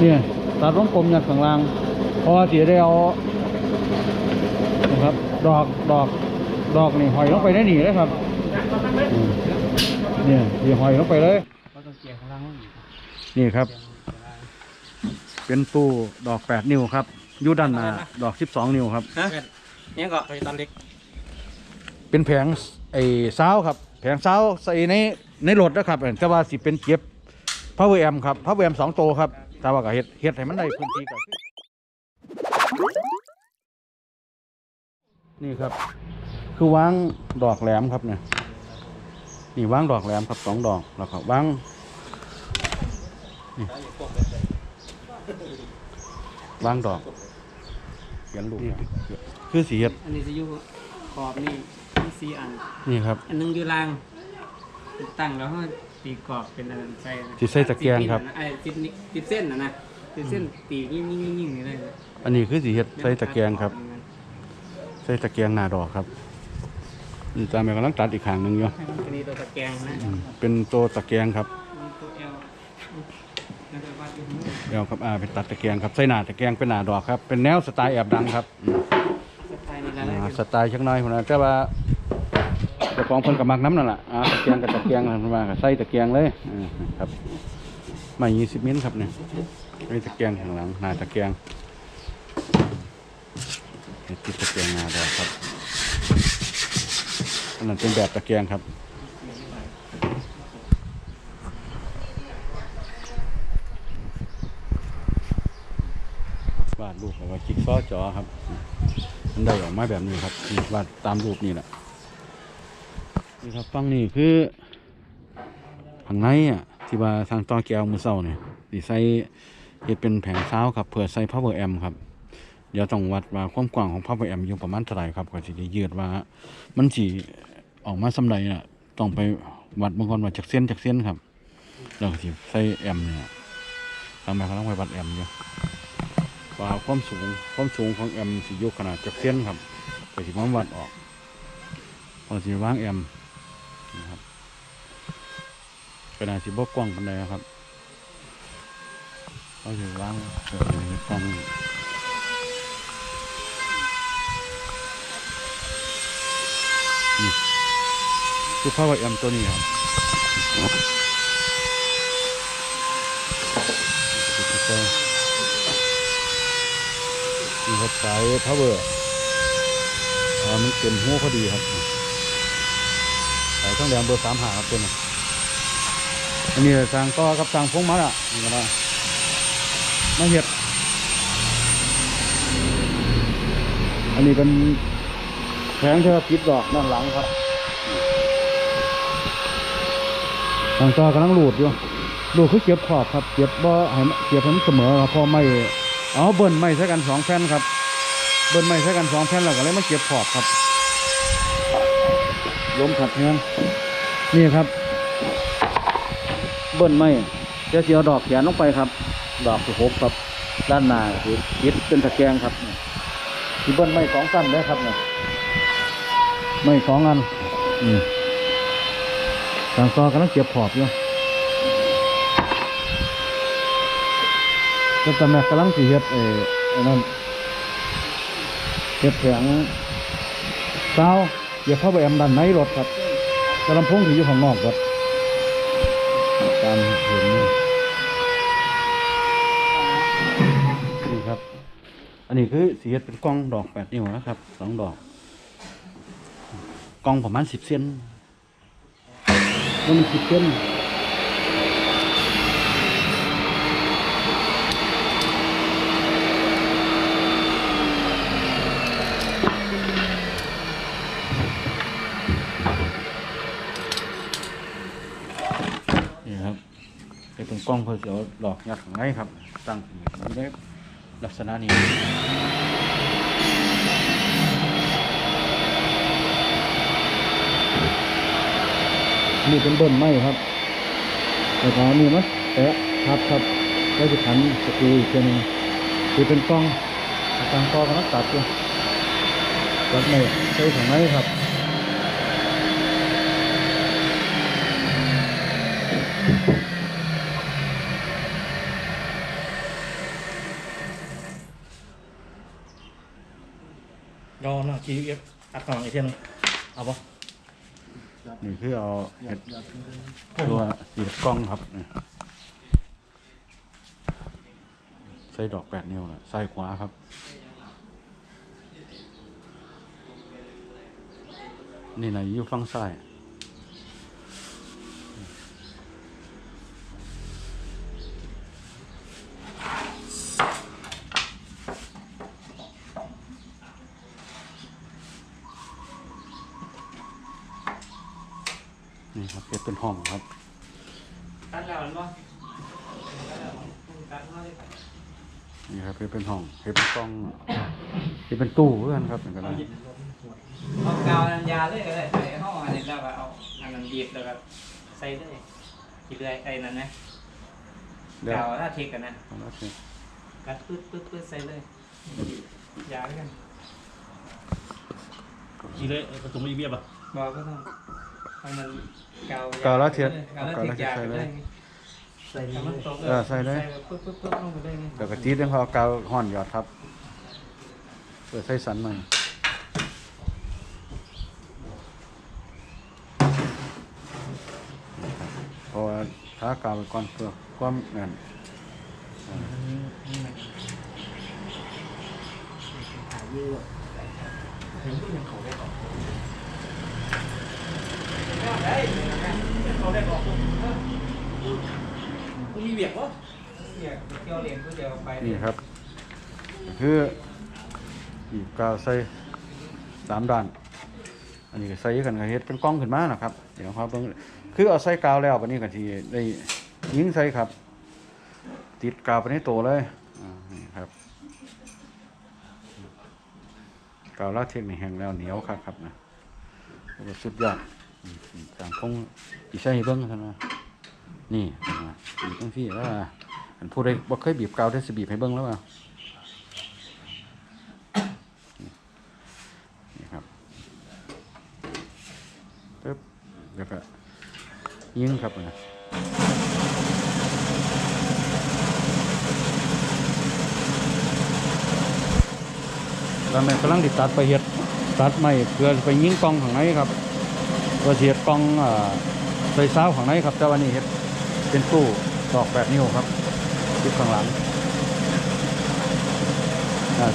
เนี่ยตัดวงกลมยัดข้างล่างเพราะว่าสีได้เอานะครับ ดอกดอกดอกนี่หอยลงไปได้หนีเลยครับอืมเนี่ยสีหอยลงไปเลยก็ต้องเกี่ยวข้างล่างอีกนี่ครับ เป็นตู้ดอกแปดนิ้วครับอยู่ด้านหน้าดอกสิบสองนิ้วครับฮะเนี่ยก็ไปตอนเล็ก เป็นแผงไอ้เสาวครับ แผงเสาวใส่ในในรถนะครับแต่ว่าสิเป็นเก็บพาวเวอร์แอมครับพาวเวอร์แอมสองตัวครับ แต่ว่าก็เฮ็ดเฮ็ดให้มันได้พื้นที่ก็คือนี่ครับ คือวางดอกแหลมครับเนี่ยนี่วางดอกแหลมครับสองดอกแล้วก็วางนี่วางดอกเขียนลูกคือสีเฮ็ดอันนี้จะอยู่ขอบนี่มีสี่อันนี่ครับ อันหนึงอยู่ล่างตั้งแล้วให้ ตีกรอบเป็นอันใส่นะที่ใส่ตะเกียงครับ ไอ้ติดนี่ติดเส้นนะนะติดเส้นตียิ่งยิ่งยิ่งยิ่งนี่เลยอันนี้คือสีเฮ็ดใส่ตะเกียงครับ ใส่ตะเกียงหน้าดอกครับนี่ตามไปกำลังตัดอีกข้างหนึ่งอยู่ให้มันเป็นตัวตะแกรงนะอืมเป็นตัวตะเกียงครับมีตัวเอลแล้วก็วาดอยู่ข้างบนเดี๋ยวครับอ่าเป็นตัดตะเกียงครับใส่หน้าตะเกียงเป็นหน้าดอกครับเป็นแนวสไตล์แอบดังครับอืมสไตล์นี่ละอ่าลายสไตล์ชักหน้อยคนนั้นแต่ว่า เจ้าของเพิ่นกับมักน้ำนั่นแหละอ่าตะเกียงกับตะเกียงนั่นว่าก็ใส่ตะเกียงเลยอ่าครับไม่ยี่สิบมิลครับเนี่ยใส่ตะเกียงข้างหลังหน้าตะเกียงติดตะเกียงหน้าดอกครับอันนั้นเป็นแบบตะเกียงครับวาดรูปแบบว่าจิ๊กซอจอครับ มันได้ออกมาแบบนี้ครับวาดตามรูปนี่แหละ นี่ครับฟังนี่คือข้างในอะที่ว่าทางต่อแก้วมือเศร้าเนี่ยสีใส่เฮ็ดเป็นแผงเท้าครับเพื่อใส่ power amp ครับ เดี๋ยวต้องวัดว่าความกว้างของ power amp อยู่ประมาณเท่าไหร่ครับก็สิได้ยืดว่า มันสิออกมาสำใดน่ะต้องไปวัดบางคนว่าจากเส้นจากเส้นครับแล้วก็สิใส่แอมเนี่ยทางแม่เขาต้องไปวัดแอมอยู่ว่าความสูงความสูงของแอมสิอยกขนาดจากเส้นครับก็สิมาวัดออกพอสิวางแอม นะครับขนาดสิบกว้างปานใดครับก็สิวางเปิดกล้องนี่คือพ่อว่าแอมตัวนี้ครับติดตัวนี่ครับสายพาวเวอร์มันเต็มหัวพอดีครับ สายต้องแดงเบอร์สามหาครับตัวนี้อันนี้สร้างต่อกับสร้างพงมาละนี่ก็ได้มาเห็ด อันนี้เป็นแผงเธอปิดดอกด้านหลังครับสางต่อกำลังหลูดอยู่หลูดคือเก็บขอบครับ เก็บบ่ให้เก็บให้มันเสมอครับพอไม่เอาเบิ้ลไม้ใช้กันสองแผ่นครับ เบิ้ลไม้ใช้กันสองแผ่นแล้วก็เลยมาเก็บขอบครับ ล้มขัดเงี้ยนี่ครับ เบิ้ลไม้จะเสียวดอกแขนลงไปครับ ดอกสิหกครับ ด้านหน้าคือยึดเป็นตะแกรงครับที่เบิ้ลไม้สองสั้นได้ครับเนี่ยไม้สองอันอืมทางซอกำลังเก็บขอบอยู่ก็แต่แม่กำลังสิเฮ็ดเออนั่นเฮ็ดแผงเต้า อย่าเข้าไปแอมดันในรถครับกระลำพงถืออยู่ข้างนอกรถตามเห็นนี่นี่ครับ อันนี้คือสียเป็นกล้องดอกแปดนิ้วนะครับสองดอกกล้องประมาณสิบเซนแล้วมันสิบเซน นี่ครับเป็นกล้องเพื่อเสียวหลอกยัดข้างครับ ตั้งอยู่ในลักษณะนี้นี่เป็นเบิ้ลไม้ครับแล้วก็นี่มันแตะครับครับแล้วจะขันสกรูอีกทีหนึงคือเป็นกล้องตั้งกล้องกันนักตัดอยู่ตัดไม่ใช้ข้างในครับ รอเนาะ GF อัดกล่องอีกเทียนึงเอาปะนี่คือเอาเห็ดตัวสีกล้องครับนี่ใส่ดอกแปดนิ้วนะใส่ขวาครับนี่นะอยู่ฝั่งซ้ายนี่ครับเห็ดเป็นห้องครับ ตัดแล้วมันบ่ตัดมาเลย นี่ครับเห็ดเป็ นห้องเห็ดเป็นกล้องเห็ดเป็นตู้เพื่อนครับเหมือนกันนะเอากาวน้ำยาเลยก็ได้ใส่ห้องอันนี้แล้วก็เอาอันนั้นบีบแล้วก็ใส่เลยทีเรื่อยไอ้นั่นนะเดี๋ยวกาวถ้าเทคกันนะเอาละสิกัดปึ๊ดปึ๊ดปึ๊ดใส่เลยยาด้วยกันอีเลยประตูไม่เบี้ยปะบอกก็ต้องให้มันกาวกาวละเทียนกาวละกาวเทียละนเทียนยาใส่ไปเลได้ยใส่มันตกเออใส่เลยปึ๊บปึ๊บปึ๊บลงไปได้ไงเดี๋ยวกระติดเรื่องเขาเอากาวห่อนหยอดครับ เปิดใส่สันหน่อยนี่ครับเพราะว่าท้ากาวไปก่อนเพื่อความแน่นอ่าเขาได้บอกกู มีเบียกวะเกี่ยวเกี่ยวเหรียญก็เดียวไปนี่ครับก็คืออีกกาวใส่สามด้าน อันนี้ก็ใส่กันก็เฮ็ดเป็นกล้องขึ้นมานะครับ เดี๋ยวครับเบิ่งคือเอาใส่กาวแล้ววันนี้ก็ที่ได้ยิงใส่ครับ ติดกาวไปในตัวเลยอ่านี่ครับกาวลาเทคนี่แห้งแล้วเหนียวครับครับนะแล้วก็สุดยอดอืมอืมต่างคงอีใส่ให้เบิ่งเท่านั้น นี่เห็นไหมบีบตั้งที่แล้วอันผู้ใดบ่เคยบีบกาวได้สิบีบให้เบิ่งแล้วอะนี่ครับปึ๊บแล้วก็ยิงครับนะแล้วแม่กำลังติดตัดไปเฮ็ดตัดไม้เพื่อไปยิงกองข้างในครับเพื่อสิเฮ็ดกองอ่า ใส่ซาวข้างในครับแต่วันนี้เฮ็ดเป็นตู้ดอกแปดนิ้วครับติดข้างหลัง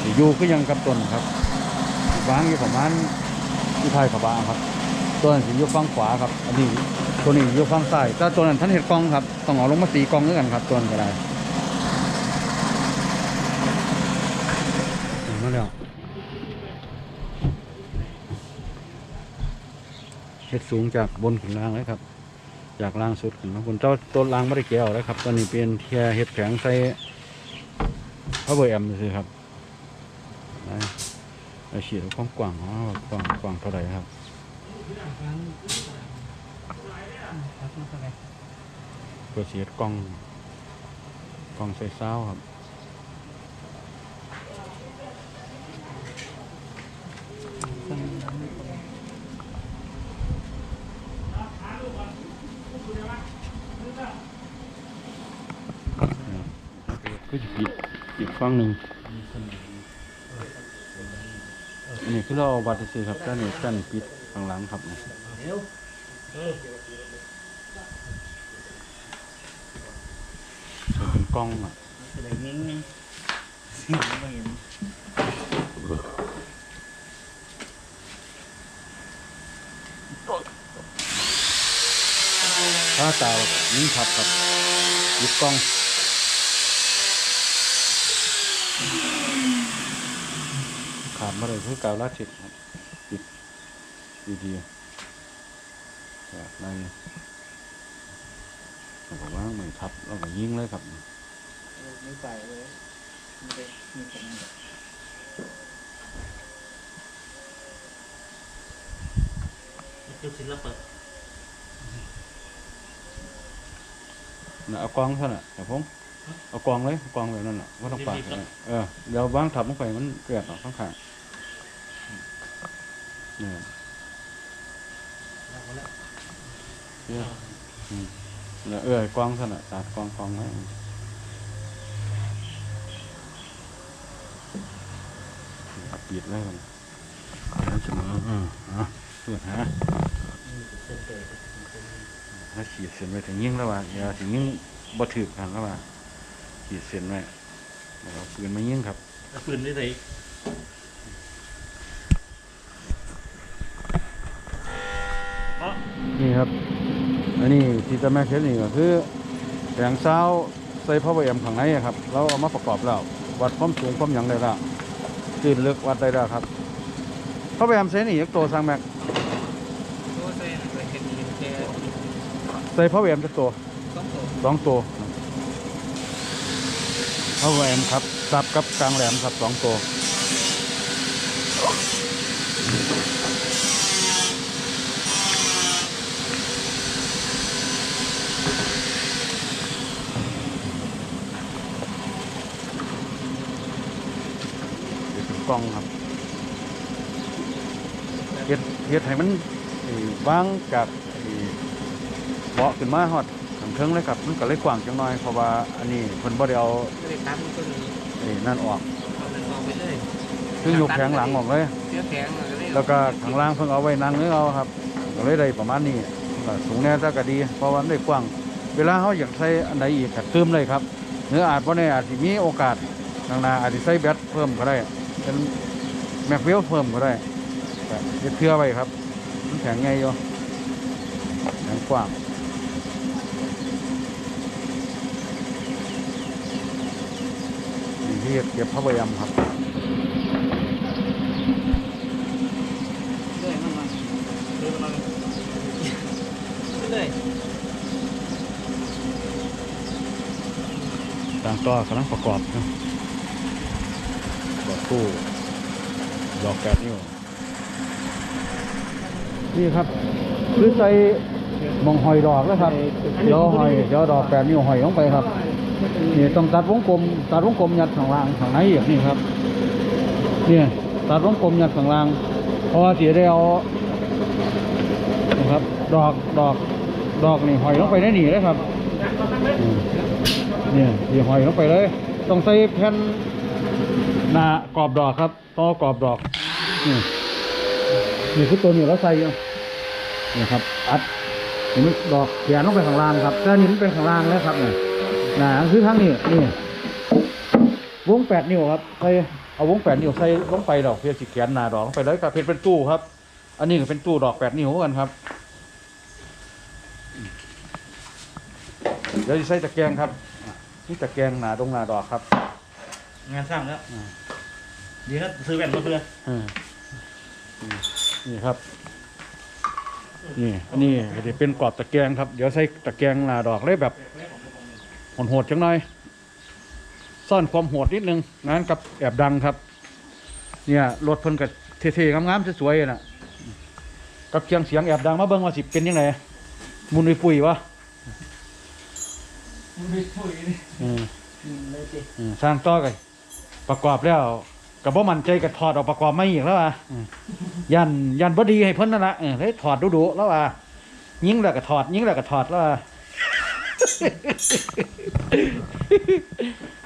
สิอยู่ก็ยังกับต้นครับวางอยู่ประมาณที่ไทยขบาครับ ตัวนั้นสิอยู่ฝั่งขวาครับ อันนี้ตัวนี้อยู่ฝั่งซ้ายแต่ตัวนั้นท่านเห็ดกองครับต้องเอาลงมาตีกองด้วยกันครับตัวนั้นก็ได้เห็นมาแล้วเฮ็ดสูงจากบนขึ้นล่างเลยครับ จากล่างสุดนมาบนเจ้าต้นล่างไม่ได้แก้วแล้วครับตอนนี้เป็นแค่เฮ็ดแข็งใส่พระเบอร์แอมซื้อครับไอฉีดความกว้างอ๋อกว้างกว้างเท่าไหร่ครับเพื่อเสียดกล้องกล้องใส่เศร้าครับก็จะปิด อีกฝั่งหนึ่งอันนี้คือเราเอาบัตรซื้อครับด้านนี้ด้านปิดข้างหลังครับเป็นกล้องอะถ้าตาวนิ่ขับครับปิดกล้องาดมาเลยคือกาวลาดเช็ดครับปิดดีๆแบบนั้นแต่ผมว่ามือทับแล้วก็ยิงเลยครับไม่ใส่เลยไม่ได้ไม่ใส่จุดศิลปะน่ะเอากองเท่านั้นน่ะครับผมเอากองเลยเอากองแบบนั้นน่ะว่าต้องปาดเลยเออเดี๋ยววางทับลงไปมันเกิดออกข้างข้างๆเนี่ยเนี่ยอืมแล้วเออกองเท่านั้นน่ะตัดกองกองไว้ครับปิดเลยครับเสมออ่าอะเพื่อนฮะเส้นเตะถ้าขีดเส้นไว้ถึงยิ่งแล้วว่าอย่าถึงยิ่งบ่ถือกันแล้วว่าขีดเส้นไว้แล้วเอาปืนมายิงครับเอาปืนได้ไหนอ๋อ นี่ครับ อันนี้ที่จะแม่เคสนี่ก็คือแผงเช้าใส่พ่อใบเอ็มข้างในครับเราเอามาประกอบแล้ว วัดความสูงความหยังได้ล้วจืดลึกวัดได้ล้วครับพ่อใบเอ็มใส่นี่ยักตัวสร้างแม็กตัวเส้นเลยเห็นดีแค่ใส่พ่อใบเอ็มจักตัวต้องตัวสองตัวพ่อใบเอ็มครับสับกับกลางแหลมครับสองตัวเดี๋ยวเป็น กล้องครับเฮ็ดเฮ็ดให้มันไอ้วางจากไอ้เบาะขึ้นมาฮอดทางเทิงเลยครับมันก็เลยกว้างจังหน่อยเพราะว่าอันนี้เพิ่นบ่ได้เอาก็เลยตัดตัวนี้ไอ้นั่นออกเอาเดินออกไปเลยคือยกแผงหลังออกเลยเสื้อแข็งก็เลย แล้วก็ข้างล่างเพิ่งเอาไว้นั่งนึกเอาครับก็เลยได้ประมาณนี้ก็สูงแน่ถ้าก็ดี เพราะว่ามันได้กว้าง เวลาเขาอยากใช้อันใดอีกก็เติมเลยครับหรืออาจบ่แน่อาจสิมีโอกาสข้างหน้าอาจสิใส่แบตเพิ่มก็ได้ เป็นแม็กเวลเพิ่มก็ได้ก็เฮ็ดเพื่อไว้ครับมันแข็งไงอยู่แข็งกว้างนี่ที่เก็บพระพยายามครับเลยมันมาเดินมาเลยต่างต่อกำลังประกอบนะประกอบ ตู้ดอกแปดนิ้วนี่ครับคือใส่มองหอยดอกแล้วครับเดี๋ยวหอยเดี๋ยวดอกแปดนิ้วหอยลงไปครับนี่ต้องตัดวงกลมตัดวงกลมยัดข้างล่างข้างในอย่างนี้ครับเนี่ยตัดวงกลมยัดข้างล่างเพราะว่าสีได้เอานะครับดอกดอกดอกนี่หอยลงไปในนี่เลยครับเนี่ยดีหอยลงไปเลย ต้องใส่แผ่น หนากรอบดอกครับต่อกรอบดอก นี่นี่คือตัวนี้เราใส่อยู่นี่ครับ อัดนี่มันดอกแขนลงไปข้างล่างครับแต่นี่มันเป็นข้างล่างแล้วครับเนี่ยนาคือข้างนี้นี่ วงแปดนิ้วครับใส่เอาวงแปดนิ้วใส่ลงไปดอกเพื่อสิแขนหนาดอกลงไปเลยครับเป็นเป็นตู้ครับ อันนี้ก็เป็นตู้ดอกแปดนิ้วกันครับเดี๋ยวจะใส่ตะแกรงครับนี่ตะแกรงหนาดงหนาดอกครับ งานสร้างแล้ว ดีนะซื้อแว่นมาเพื่ออืมอืมนี่ครับ นี่อันนี้ก็จะเป็นกรอบตะแกรงครับ เดี๋ยวใส่ตะแกรงหนาดอกเลยแบบโหดๆจังหน่อย ซ่อนความโหดนิดนึงงานกับแอบดังครับ เนี่ยรถเพิ่นกับเท่ๆงามๆสวยๆน่ะ กับเคียงเสียงแอบดังมาเบิ่งว่าสิเป็นยังไงมุนปุยวะมันไม่ช่วยนี่อืมเลยสิอืมสร้างต่อกันประกอบแล้ว กับบ่มั่นใจกับถอดออกประกอบไม่อีกแล้วอะอืมยันยันบ่ดีให้เพิ่นนั่นละเออเลยถอดดุๆแล้วอะยิงแล้วก็ถอดยิงแล้วก็ถอดแล้วอะ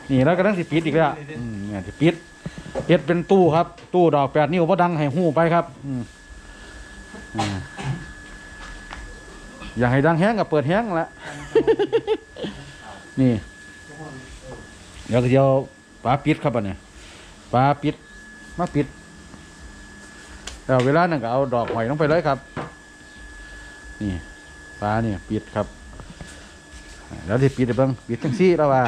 นี่แล้วก็ต้องสิปิดอีกแล้วอืมเนี่ยสิปิดเฮ็ดเป็นตู้ครับ ตู้ดอกแปดนิ้วบ่ดังให้หู้ไปครับอืมอ่าอยากให้ดังแห้งก็เปิดแห้งนั่นละนี่เดี๋ยวก็เดี๋ยวปลาปิดครับอันนี้ ปลาปิดมาปิดแล้วเวลานั่นก็เอาดอกหอยลงไปเลยครับ นี่ปลาเนี่ยปิดครับแล้วที่ปิดเบิ้งปิดทั้งซี่แล้วว่า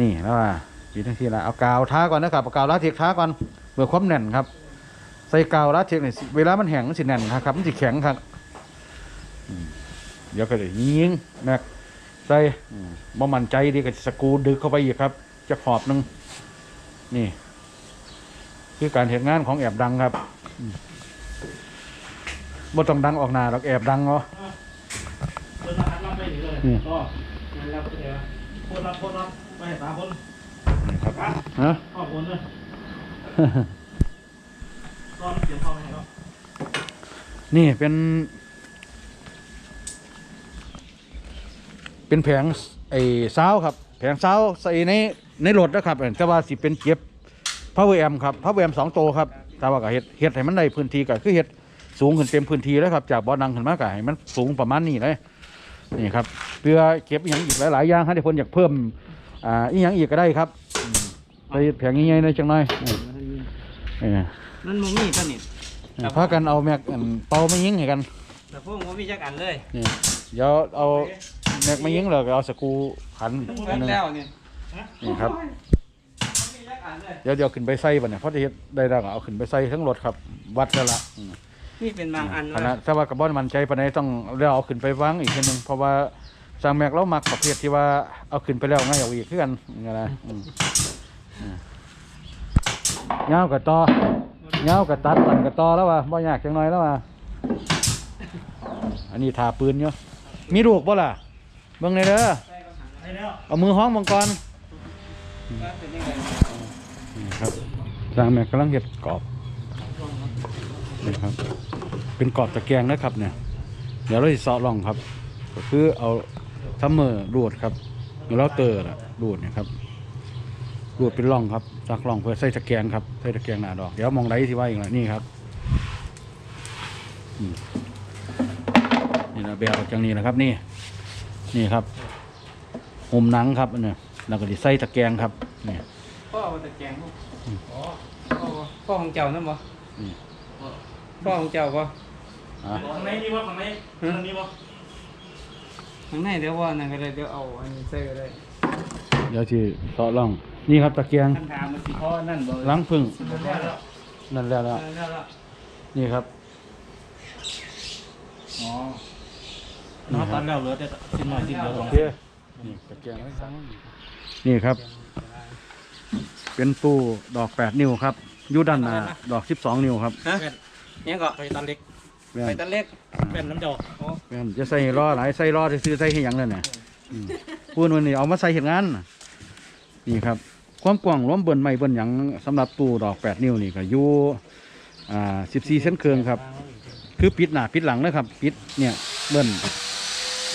นี่แล้วว่าปิดทั้งซี่แล้วเอากาวท้าก่อนนะครับเอากาวลาเทียกท้าก่อนเพื่อความแน่นครับ ใส่กาวลาเทียกเนี่ยเวลามันแห้งมันสิแน่นครับมันสิแข็งครับเดี๋ยวก็เลยยิงแม็กใส่บ่มันใจดีกับสกูดึกเข้าไปอีกครับ จะขอบหนึ่ง นี่ คือการเหตุงานของแอบดังครับอืมบ่ต้องดังออกหน้าหรอกแอบดังเนาะเดินมาหันรับไปหนีเลยอืมก็งานเราก็เดี๋ยวคนรับคนรับไปสามคนนี่ครับฮะครอบคนเลยตอนเสียงเข้าไปไหนก็นี่เป็น เป็นแผงไอ้ซาวครับ แผงซาวใส่ใน ในรถนะครับแต่ว่าสิเป็นเก็บพาวเวอร์แอมครับพาวเวอร์แอมสองตัวครับแต่ว่าก็เฮ็ดเฮ็ดให้มันได้พื้นที่ก็คือเฮ็ดสูงขึ้นเต็มพื้นที่แล้วครับจากบ่อนังขึ้นมาก็ให้มันสูงประมาณนี้เลยนี่ครับเพื่อเก็บอหย่างอีกหลายๆอย่างให้เพิ่นอยากเพิ่มอ่าอีหยังอีกก็ได้ครับอืมไปแผงใหญ่ๆหน่อยจังหน่อยอืมเออมันบ่มีตัวนี้พากันเอาแม็กอันเป่าไม่ยิงให้กันแต่พวกบ่มีจักอันเลยนี่เดี๋ยวเอาแม็กไม่ยิงแล้วก็เอาสกรูขันเบิอันดหนึงแล้วนี่ นี่ครับบ่มีจักอันเลยเดี๋ยวเดี๋ยวขึ้นไปใส่บัดเนี่ยเพราะจะเฮ็ดได้แล้วก็เอาขึ้นไปใส่ทั้งรถครับ วัดแล้วละอืมนี่เป็นบางอันขณะถ้าว่ากับบอนมันใจปานใดต้องแล้วเอาขึ้นไปวางอีกทีหนึงเพราะว่าสร้างแม็กเรามักประเภทที่ว่าเอาขึ้นไปแล้วง่ายเอาอีกคือกันอย่างเงี้ยนะอืมอืมยาวกับต่อยาวกับตัดตันกับต่อแล้วว่ะบ่ยากจังหน่อยแล้วว่ะอันนี้ทาปืนอยู่มีลูกบ่ล่ะเบิ่งในอยเด้อได้แล้วเอามือห้องมังกรว่าเป็ นี่ครับสร้างแม็กกำลังเห็ดกรอบนี่ครับ เป็นกรอบตะแกรงนะครับเนี่ย เดี๋ยวเราจะเสารองครับ ก็คือเอาทัมเมอร์รูดครับหรือเราเตอร์อะรูดเนี่ยครับรูดเป็นร่องครับจากร่องเพื่อใส่ตะแกรงครับใส่ตะแกรงหนาดอก เดี๋ยวมองไรที่ว่าอย่างไรนี่ครับนี่นะเบลจังนี้นะครับนี่ นี่ครับห่มหนังครับเนี่ย แล้วก็ดิใส่ตะแกรงครับนี่พ่อเอาตะแกรงพวกอ๋อพ่อบ่พ่อของเจ้านั่นบ่อืมพ่อของเจ้าบ่อะข้างในนี่วะข้างในข้างนี้วะข้างในเดี๋ยวว่านั่นก็เลยเดี๋ยวเอาอันนี้ใส่ก็ได้เดี๋ยวที่เสาะร่อง นี่ครับตะแกรงคันถามมันสิพ่อนั่นบ่ล้างพึ่งแล้วแล้วนั่นแล้วแล้วแล้วแล้วนี่ครับอ๋อน้องตัดแล้วเหลือแต่สิ้นหน่อยสิ้นเดียวสองโอเคนี่ตะแกรงไว้ข้าง นี่ครับ เป็นตู้ดอกแปดนิ้วครับอยูด้านหน้าดอกสิบสองนิ้วครับฮะยังก็ไปตัดเล็กแม่ไปนตะเล็กแป้นน้ำเดียวแม่นจะใส่ล้อหลายใส่ล้อจะซื้อใส่ให้หยังเลยเนี่ยอืมพูดวันนี้เอามาใส่เห็นงานน่ะนี่ครับ ความกว้างรวมเบิ่นไม่เบิ่นหยังสำหรับตู้ดอกแปดนิ้วนี่ก็อยู่อ่าสิบสี่เส้นเครื่องครับ คือปิดหน้าปิดหลังนะครับ ปิดเนี่ยเบิ้ล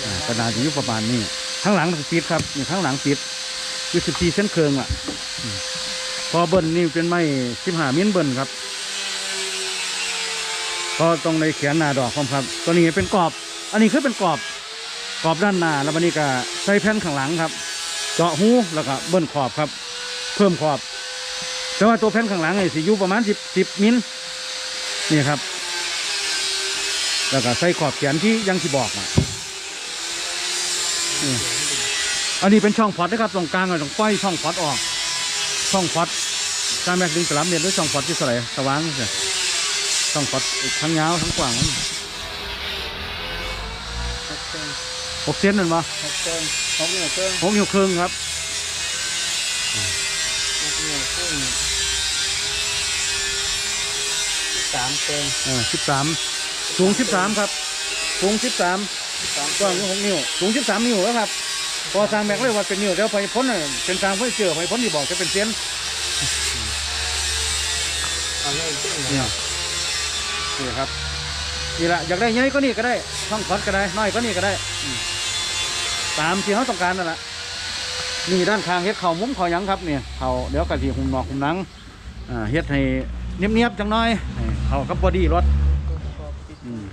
อ่าขนาดอยู่ประมาณนี้ข้างหลังปิดครับนี่ข้างหลังปิดอ ยู่สิบสี่เส้นเคืองอะ พอเบิ้ลนี่เป็นไม้สิบห้ามิลเบิ้ลครับ พอตรงในแขนหนาดอกครับ ตัวนี้เป็นกรอบ อันนี้คือเป็นกรอบ กรอบด้านหน้า แล้ววันนี้ก็ใส่แผ่นข้างหลังครับ เจาะหูแล้วก็เบิ้ลขอบครับ เพิ่มขอบ แต่ว่าตัวแผ่นข้างหลังนี่สิยูประมาณสิบสิบมิลนี่ครับ แล้วก็ใส่ขอบแขนที่ยังที่บอกอะนี่ อันนี้เป็นช่องพอดนะครับตรงกลางอะตรงป้อยช่องพอดออก ช่องพอดการแบกดึงสลับเนี่ยด้วยช่องพอดที่เท่าไหร่สว่างเนี่ยช่องพอดทั้งยาวทั้งกว้างมันหกเซนนั่นปะหกเกินหกนิ้วเกินหกนิ้วครึ่งครับหกนิ้วครึ่งสามเกินสิบสามสูงสิบสามครับสูงสิบสามสามกว้างหกนิ้วสูงสิบสามนิ้วแล้วครับ พอสร้างแบกเลยว่าเป็นนิ้วเดี๋ยวไปพ้นน่ะเป็นสร้างเพื่อเชื่อไปพ้นที่บอกจะเป็นเซนเอาเลยครึ่งเนี่ยนี่ครับนี่แหละอยากได้ใหญ่ก็นี่ก็ได้ช่องพอดก็ได้น้อยก็นี่ก็ได้อืมตามที่เขาต้องการนั่นแหละนี่ด้านข้างเฮ็ดเข่ามุ้มเข่าหยังครับเนี่ยเข่าเดี๋ยวกะทิหุ่มนอกหุ่มหนังอ่าเฮ็ดให้เนียบๆจังน้อยให้เข่ากับบอดี้รถอืม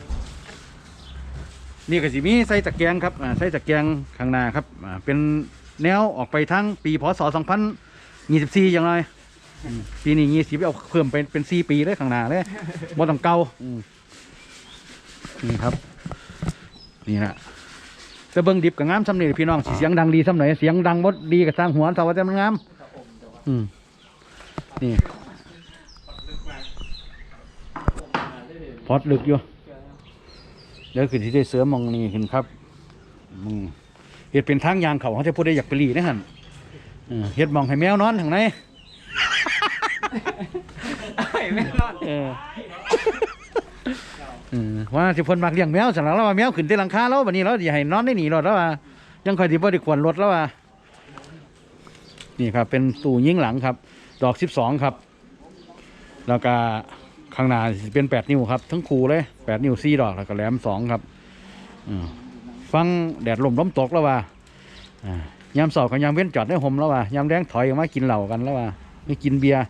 นี่ก็สิมีใส่ตะแกรงครับอ่าใส่ตะแกรงข้างหน้าครับอ่าเป็นแนวออกไปทั้งปีพศ2024อย่างไรอืมปีนี้ยี่สิบเอาเพิ่มเป็นเป็นสี่ปีเลยข้างหน้าเลยบ่ต้องเก่าอืมนี่ครับ นี่นะแต่เบิ้งดิบกับงามซ้ำนี่พี่น้องสิเสียงดังดีซ้ำไหนเสียงดังบดดีกับสร้างหัวสาวแต่มันงามอืมนี่พอดลึกอยู่ เดี๋ยวคือที่ได้เสือมองนี่ขึ้นครับมึงเห็ดเป็นทางยางเขาเขาจะพูดได้อยากไปหลีนะฮะเออเห็ดมองให้แมวนอนทางไหนไอ้แม่นอนเออเออว่าสิเพิ่นมักเลี้ยงแมวสั่นแล้วว่าแมวขึ้นที่หลังคาแล้วบัดนี้เราสิให้นอนได้หนีรถแล้วว่ายังค่อยสิบ่ได้ขวนรถแล้วว่านี่ครับ เป็นตู้ยิงหลังครับ ดอก12ครับ แล้วก็ ข้างหน้าสิเป็น8นิ้วครับ ทั้งคู่เลย8นิ้ว4ดอกแล้วก็แหลม2ครับฟังแดดลมล้มตกแล้วว่ายามเสาร์กับยามเว้นจอดในห่มแล้วว่ายามแดงถอยออกมากินเหล้ากันแล้วว่าไม่กินเบียร์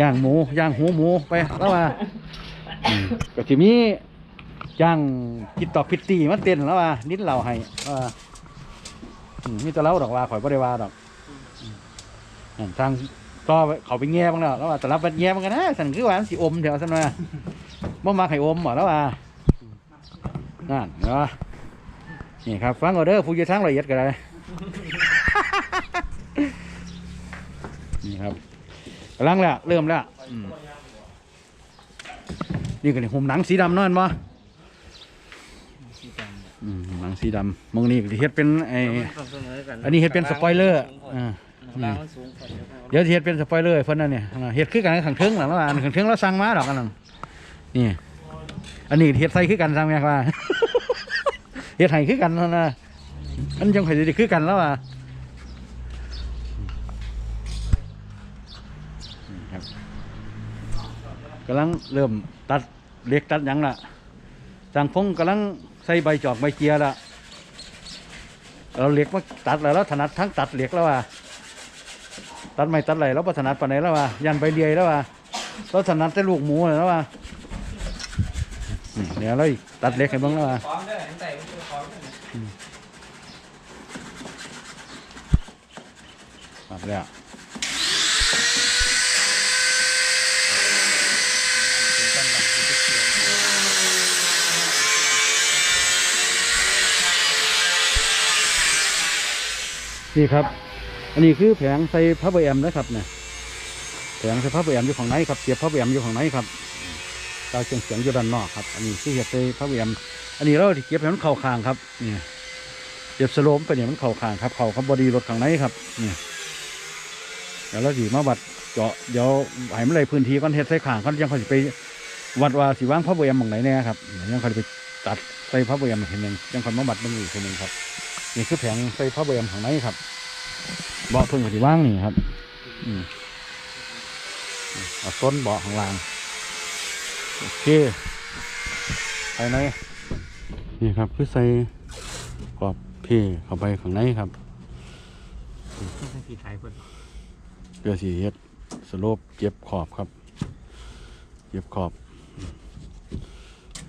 ย่างหมูย่างหูหมูไปแล้วว่าก็สิมีย่างกิดตอกพิตตี้มาเต้นแล้วว่านิดเหล่าให้ว่ามีแต่เล่าดอกว่าข่อยบ่ได้ว่าดอกทาง ก็เขาไปแง่บ้างแล้วแล้วว่าแต่รับไปแง่บ้างกันนะสั่นคือว่ามันสิอมแถวซั่นว่าบ่มาให้อมบ่แล้วว่านั่นเนาะนี่ครับฟังเอาเด้อผู้อยู่ทางละเอียดก็ได้นี่ครับกำลังแล้วเริ่มแล้วอืมนี่ก็นี่หุ่มหนังสีดำนั่นบ่อืมหนังสีดำมองนี่ก็เฮ็ดเป็นไออันอันนี้เฮ็ดเป็นสปอยเลอร์อ่า ล่างมันสูงกว่าเดี๋ยวสิเฮ็ดเป็นสปอยเลอร์ให้เพิ่นนั่นเนี่ยอ่าเฮ็ดคือกันกับขังเทิงหลังแล้วอันขังเทิงเราสั่งมาดอกกันนั่นนี่อันนี้เฮ็ดใส่คือกันสั่งแม่ว่า เฮ็ดให้คือกันนั่นนะอันจังไผสิได้คือกันแล้วอะนี่ครับกำลังเริ่มตัดเหล็กตัดหยังล่ะจางพงกำลังใส่ใบจอกใบเจียละเราเหล็กมาตัดแล้วเราถนัดทั้งตัดเหล็กแล้วอะ ตัดไม่ตัดไหลแล้วประถนัดปานไหนแล้ววะยันใบเลียแล้ววะเราถนัดแต่ลูกหมูเลยแล้ววะนี่เดี๋ยวเราตัดเล็กให้บ้างแล้ววะพร้อเด้อตั้งแต่มันคือพร้อมเด้อตัดแล้วนี่ครับ อันนี้คือแผงใส่พระเบอร์แอมนะครับเนี่ยแผงใส่พระเบอร์แอมอยู่ของไหนครับเสียบพระเบอร์แอมอยู่ของไหนครับดาเชียงเสียงอยู่ด้านนอกครับ อันนี้คือเห็ดใส่พระเบอร์แอมอันนี้เราเก็บให้มันเข่าคางครับเนี่ยเก็บสโลมไปเนี่ยมันเข่าคางครับเข่าครับบอดีรถข้างในครับเนี่ยเดี๋ยวเราสีมาวัดเจาะเดี๋ยวให้มันเลยพื้นที่ก่อนเฮ็ดใส่คางก่อนยังค่อยสิไปวัดว่าสีว่างพระเบอร์แอมหมองไหนแน่ครับยังค่อยไปตัดใส่พระเบอร์แอมอีกทีหนึ่งยังค่อยมาวัดมันอีกทีหนึ่งครับนี่คือแผงใส่พระเบอร์แอมข้างในครับ เบาะเพิ่งกับที่ว่างนี่ครับอืมเอาต้นเบาะข้างล่าง โอเคภายในนี่ครับคือใส่กรอบเพเข้าไปข้างในครับสีไทยเพิ่นเพื่อสีเฮ็ดสโลปเจ็บขอบครับเจ็บขอบ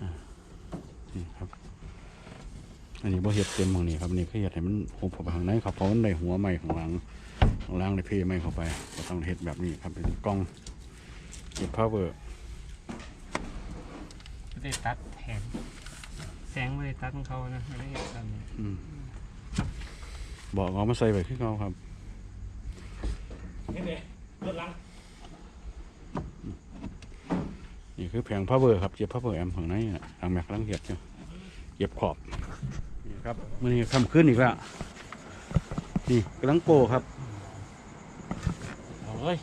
อ่านี่ครับ อันนี้บ่เฮ็ดเต็มของนี้ครับนี่คือเฮ็ดให้มันหุบเข้าไปข้างในครับเพราะมันได้หัวใหม่ข้างหลังข้างล่างได้เพใหม่เข้าไปก็ต้องเฮ็ดแบบนี้ครับเป็นกล้องเก็บพาวเวอร์ไม่ได้ตัดแทนแสงไม่ได้ตัดของเขานะไม่ได้เห็นกันนี้อืมบอกเอามาใส่ไว้ขึ้นเขาครับนี่เลยรถลังนี่คือแผงพาวเวอร์ครับเก็บพาวเวอร์แอมข้างในน่ะทางแม็กลังเห็ดอยู่เก็บขอบนี่ ครับมันนี่คำขึ้นอีกแล้วนี่กำลังโปครับเอาเลย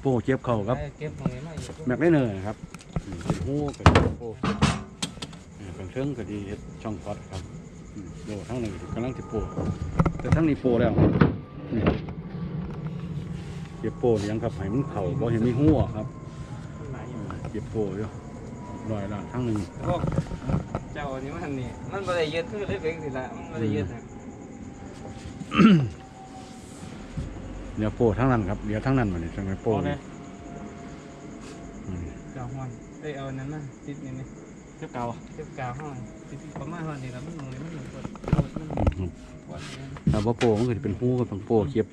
โปเจ็บเข่าครับได้เก็บตรงนี้มาอีกแม็กได้เนอร์นะครับอืมเป็นหูกับโปอ่าเครื่องก็ดีเฮ็ดช่องพอดครับอืมโดทั้งนั้นกำลังจะโปแต่ทั้งนี้โปแล้วนี่เก็บโปเลี้ยงครับให้มันเข่าบ่เห็นมีหัวครับหลายอยู่เก็บโปอยู่ ลอยละทั้งหนึ่งพวกเจ้าอันนี้มันนี่มันไม่ได้ยึดคือเลยเป็นสิละมันไม่ได้ยึดนะเดี๋ยวโปทั้งนั้นครับเดี๋ยวทั้งนั้นมาเนี่ยจังไปโปเอาเลยอืมเจ้าห้อนเอ้ยเอาอันนั้นมาติดนี่นี่เจ้าเก่าเก็บกาวห้อนติดประมาณห้อนนี่แล้วมันหนุ่ยมันหนุ่ยกดกดมันอืมกดนี่ถ้าว่าโปมันก็จะเป็นหูกับต้องโปเก็บ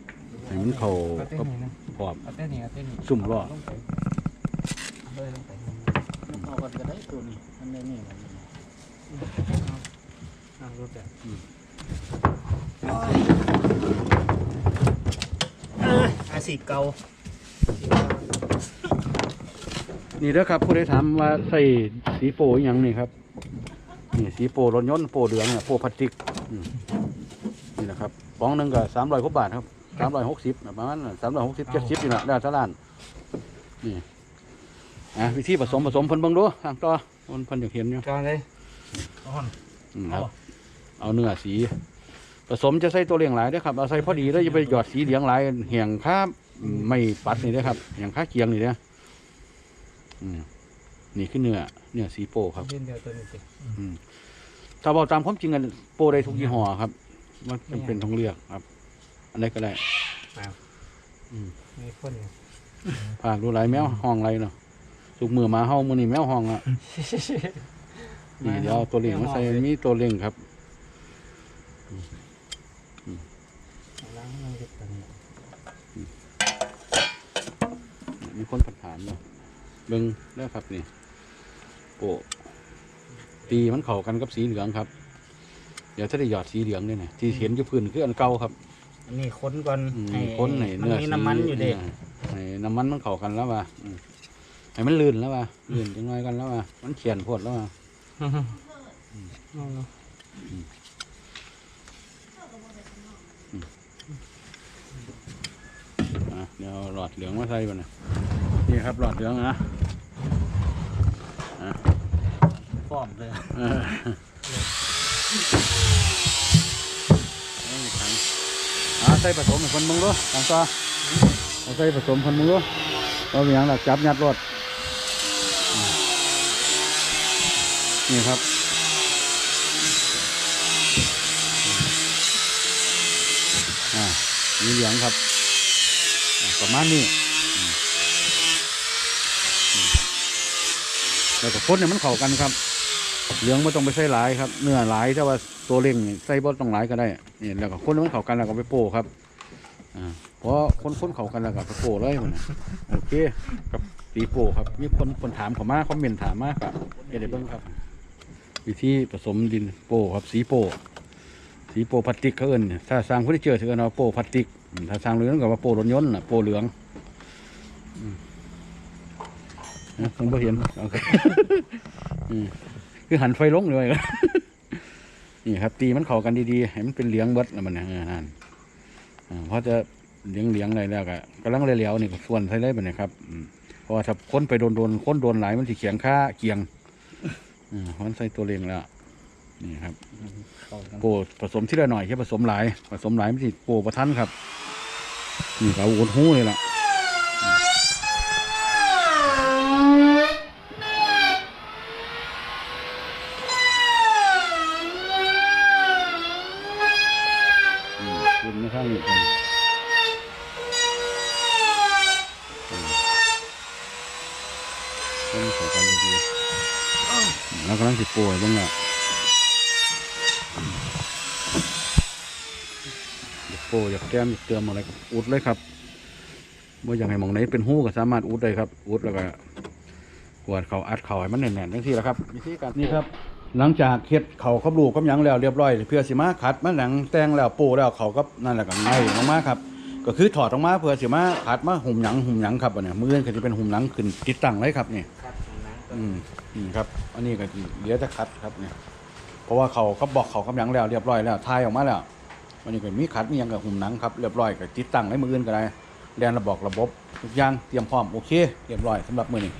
ให้มันเข่าเอาเต้นกับนี่นะขอบเอาเต้นนี่เอาเต้นนี่ซุ่มล้อลงไป เอากันก็ได้ตัวนี้อันนี้นี่มันเอารถแบบอาสีเก่านี่เด้อครับผู้ใดถามว่าใส่สีโปอย่างนี่ครับ นี่สีโปรถยนต์โปเหลืองเนี่ยโปพลาสติกนี่นะครับฟองหนึ่งก็สามร้อยกว่าบาทครับสามร้อยหกสิบประมาณสามร้อยหกสิบเจ็ดสิบนี่แหละแล้ต่ร้านนี่ อะวิธีผสมผสมเพิ่นเบิ่งดูทางต่อเพิ่นเพิ่นอยากเห็นอยู่จอนเลยอ่อน อืมครับเอาเนื้อสี ผสมจะใส่ตัวเลี้ยงหลายเด้อครับเอาใส่พอดีแล้วอย่าไปหยอดสีเหลืองหลายเหี่ยงข้าไม่ปัดนี่เด้อครับเหี่ยงข้าเคียงนี่เด้ออืมนี่คือเนื้อเนื้อสีโปครับ เล่นเดียวตัวนี้สิอืมถ้าบอกตามความจริงกันโปได้ทุกยี่ห้อครับ มันจำเป็นต้องเลือกครับ อันไหนก็ได้ มีคนอยู่ภาคดูหลายแมวห้องไรเนาะ สุกมือหมาเฮามื้อนี้แมวห้องอะ นี่เดี๋ยวเอาตัวเลี้ยงมาใส่มีตัวเลี้ยงครับล้างมันจะตันมีคนถามเนาะเบิ่งเด้อครับนี่โปะตีมันเข้ากันกับสีเหลืองครับ เดี๋ยวจะได้หยอดสีเหลืองด้วยนะที่เห็นอยู่พื้นคืออันเก่าครับอันนี้ค้นก่อนอืมให้ค้นให้มันเนื้อมีสีน้ำมันอยู่เด็ก ให้น้ำมันมันเข้ากันแล้วว่ะอืม ให้มันลื่นแล้วว่ะลื่นจังไงกันแล้วว่ะมันเขียนโพดแล้วว่ะอะเดี๋ยวเอาหลอดเหลืองมาใส่ก่อนนะนี่ครับหลอดเหลืองนะอะฟอมเลยเออเอาอีกครั้งอะใส่ผสมให้คนมึงดูต่างต่อเอาใส่ผสมคนมึงดูเรามีอย่างหลักจับยัดรถ นี่ครับ อ่ามีเหลืองครับอะประมาณนี้แล้วก็คนเนี่ยมันเข้ากันครับ เหลืองไม่ต้องไปใส่หลายครับ เนื้อหลายแต่ว่าตัวเล่งใส่บ่ต้องหลายก็ได้นี่แล้วก็คนมันเข้ากันแล้วก็ไปโปะครับอ่าเพราะคนคนเข้ากันแล้วก็ไปโปะเลยมันโอเคกับตีโปะครับมีคนคนถามเขามาคอมเมนต์ถามมาครับเดี๋ยวเบิ่งครับ วิธีผสมดินโปะครับสีโปะสีโปะพลาสติกเขาเอิ้นถ้าสร้างเฟอร์นิเจอร์ถือกันว่าโปะพลาสติก ถ้าสร้างเรือนก็ว่าโปะรถยนต์น่ะโปะเหลืองอืมนะผมบ่เห็นโอเคอืมคือหันไฟลงเลยนี่ครับ ตีมันเข้ากันดีๆให้มันเป็นเหลียงเบิดแล้วมันนะเออนั่นเพราะจะเหลียงเหลียงอะไรแล้วก็กำลังเลี้ยวๆนี่ก็ส่วนใส่ได้บัดนี้ครับเพราะถ้าค้นไปโดนโดนค้นโดนหลายมันสิเขียงค่าเกียง อ่าเพราะมันใส่ตัวเลียงแล้ว นี่ครับเข้ากันโปผสมที่ละหน่อยแค่ผสมหลาย ผสมหลายมันสิโปประทันครับ นี่ก็เอาอุดหูเลยล่ะอืมคุณไม่ข้างอีกคนอืมต้องใส่กันดีๆ แล้วกำลังติดโปรยบ้างละอยากโปรอยากแก้มอยากเติมอะไรก็อุดเลยครับว่าอย่างไรมองไหนเป็นหู้ก็สามารถอุดได้ครับ อุดแล้วก็กวาดเขาอัดเขาให้มันแน่นๆทั้งที่แหละครับวิธีการนี่ครับ หลังจากเฮ็ดเขากับลูกกับหยังแล้วเรียบร้อย เพื่อสิมาขัดมาหนังแต่งแล้วโปรแล้วเขาก็นั่นแหละก็ไล่ลงมาครับ ก็คือถอดออกมาเพื่อสิมาขัดมาหุ่มหยังหุ่มหยังครับอันเนี้ยมือก็จะเป็นหุ่มหนังขึ้นติดตั้งเลยครับนี่ครับนะ อืมอืมครับ อันนี้ก็เดี๋ยวจะคัดครับเนี่ย เพราะว่าเขาก็บอกเขากำลังแล้วเรียบร้อยแล้วทายออกมาแล้ววันนี้ก็มีคัดมียังกับหุ่มหนังครับเรียบร้อยก็ติดตั้งในมืออื่นก็ได้แดนระบอกระบบทุกอย่างเตรียมพร้อมโอเค เรียบร้อยสำหรับมือนี้